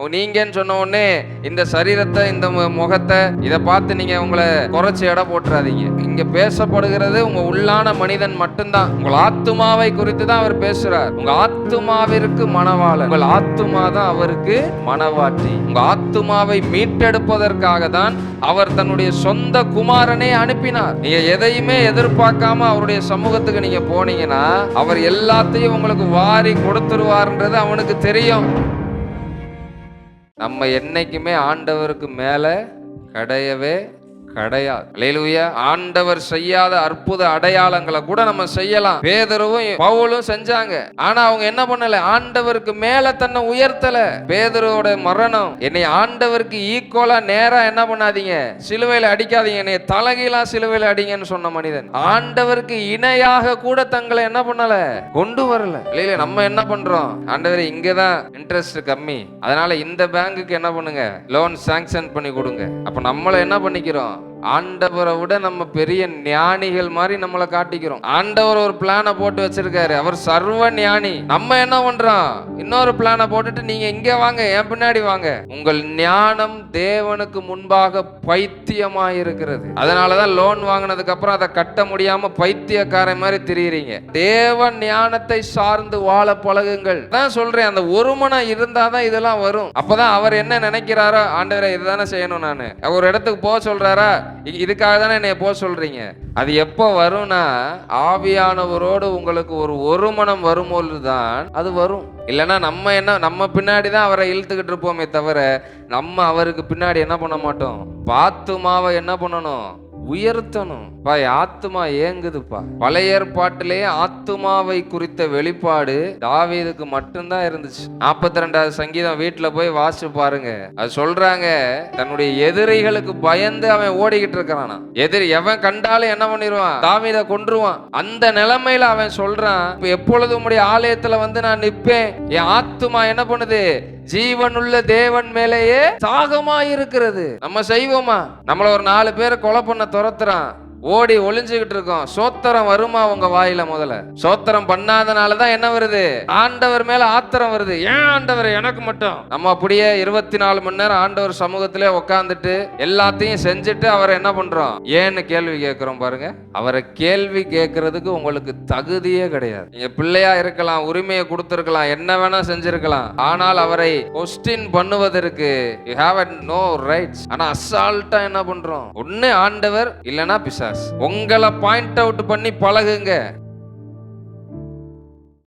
நீங்கன்னு சொன்ன உடனே இந்த சரீரத்தை இந்த மு- முகத்தை இதை பார்த்து நீங்க உங்களை குறைச்சி எடை போட்டுறாதீங்க. இங்க பேசப்படுகிறது உங்க உள்ளான மனிதன் மட்டும்தான். உங்கள் ஆத்துமாவை குறித்து தான் அவர் பேசுறார். உங்க ஆத்துமாவிற்கு மனவாளன் உங்கள் ஆத்துமா தான் அவருக்கு மனவாட்டி உங்க ஆத்துமாவை மீட்டெடுப்பதற்காக தான் அவர் தன்னுடைய சொந்த குமாரனை அனுப்பினார். நீங்க எதையுமே எதிர்பார்க்காம அவருடைய சமூகத்துக்கு நீங்க போனீங்கன்னா அவர் எல்லாத்தையும் உங்களுக்கு வாரி கொடுத்துருவார்ன்றது அவனுக்கு தெரியும். நம்ம என்னைக்குமே ஆண்டவருக்கு மேலே கிடையவே கிடையாது அலையிலுயா ஆண்டவர் செய்யாத அற்புத அடையாளங்களை கூட நம்ம செய்யலாம். பேதருவும் பவுலும் செஞ்சாங்க. ஆனா அவங்க என்ன பண்ணல? ஆண்டவருக்கு மேல தன்னை உயர்த்தல. பேதரோட மரணம். என்னை ஆண்டவருக்கு ஈக்குவலா நேரா என்ன பண்ணாதீங்க? சிலுவையில அடிக்காதீங்க. என்னை தலகீழா சிலுவையில அடிங்கன்னு சொன்ன மனிதன். ஆண்டவருக்கு இணையாக கூட தங்களை என்ன பண்ணல? கொண்டு வரல. இல்லையில நம்ம என்ன பண்றோம்? ஆண்டவர் இங்கதான் இன்ட்ரெஸ்ட் கம்மி. அதனால இந்த பேங்குக்கு என்ன பண்ணுங்க? லோன் சாங்ஷன் பண்ணி கொடுங்க. அப்ப நம்மள என்ன பண்ணிக்கிறோம்? ஆண்டவரை விட நம்ம பெரிய ஞானிகள் மாதிரி நம்மளை காட்டிக்கிறோம். ஆண்டவர் ஒரு பிளானை போட்டு வச்சிருக்காரு. அவர் சர்வ ஞானி. நம்ம என்ன பண்றோம்? இன்னொரு பிளானை போட்டுட்டு நீங்க இங்க வாங்க என் பின்னாடி வாங்க. உங்கள் ஞானம் தேவனுக்கு முன்பாக பைத்தியமா இருக்கிறது அதனாலதான் லோன் வாங்கினதுக்கு அப்புறம் அதை கட்ட முடியாம பைத்தியக்காரன் மாதிரி திரியுறீங்க. தேவ ஞானத்தை சார்ந்து வாழ பழகுங்கள். தான் சொல்றேன் அந்த ஒரு மனம் இருந்தாதான் இதெல்லாம் வரும். அப்பதான் அவர் என்ன நினைக்கிறாரோ ஆண்டவரை இதுதானே செய்யணும் நான். ஒரு இடத்துக்கு போக சொல்றாரா? இதுக்காக தானே என்னை போக சொல்றீங்க? அது எப்போ வரும்னா ஆவியானவரோடு உங்களுக்கு ஒரு ஒரு மனம் வரும்போது தான் அது வரும். இல்லைன்னா நம்ம என்ன நம்ம பின்னாடி தான் அவரை இழுத்துக்கிட்டு இருப்போமே தவிர நம்ம அவருக்கு பின்னாடி என்ன பண்ண மாட்டோம்? பாத்துமாவை என்ன பண்ணணும்? உயர்த்தணும். பா ஆத்துமா ஏங்குதுப்பா. பழைய ஏற்பாட்டிலே ஆத்துமாவை குறித்த வெளிப்பாடு தாவீதுக்கு மட்டும்தான் இருந்துச்சு. நாற்பத்தி ரெண்டாவது சங்கீதம் வீட்டுல போய் வாசிச்சு பாருங்க. அது சொல்றாங்க தன்னுடைய எதிரிகளுக்கு பயந்து அவன் ஓடிக்கிட்டு இருக்கிறானா எதிரி எவன் கண்டாலும் என்ன பண்ணிடுவான் தாவீத கொன்றுவான். அந்த நிலைமையில அவன் சொல்றான் இப்ப எப்பொழுது உங்களுடைய ஆலயத்துல வந்து நான் நிப்பேன் என் ஆத்துமா என்ன பண்ணுது? ஜீவனுள்ள தேவன் மேலேயே சாகமா இருக்கிறது நம்ம செய்வோமா? நம்மள ஒரு நாலு பேரை கொலை பண்ண ಸ್ತೋತ್ರ ஓடி ஒளிஞ்சுக்கிட்டு இருக்கோம். சோத்திரம் வருமா உங்க வாயில முதல்ல? சோத்திரம் பண்ணாதனால தான் என்ன வருது? ஆண்டவர் மேல ஆத்திரம் வருது. ஏன் ஆண்டவர் எனக்கு மட்டும்? நம்ம அப்படியே இருபத்தி நாலு மணி நேரம் ஆண்டவர் சமூகத்திலே உட்காந்துட்டு எல்லாத்தையும் செஞ்சுட்டு அவரை என்ன பண்றோம்? ஏன்னு கேள்வி கேட்கிறோம் பாருங்க. அவரை கேள்வி கேட்கறதுக்கு உங்களுக்கு தகுதியே கிடையாது. நீங்க பிள்ளையா இருக்கலாம் உரிமையை கொடுத்துருக்கலாம் என்ன வேணா செஞ்சிருக்கலாம். ஆனால் அவரை கொஸ்டின் பண்ணுவதற்கு யூ ஹாவ் நோ ரைட்ஸ் ஆனா அசால்ட்டா என்ன பண்றோம்? ஒன்னு ஆண்டவர் இல்லைன்னா பிசாஸ் உங்களை பாயிண்ட் அவுட் பண்ணி பழகுங்க.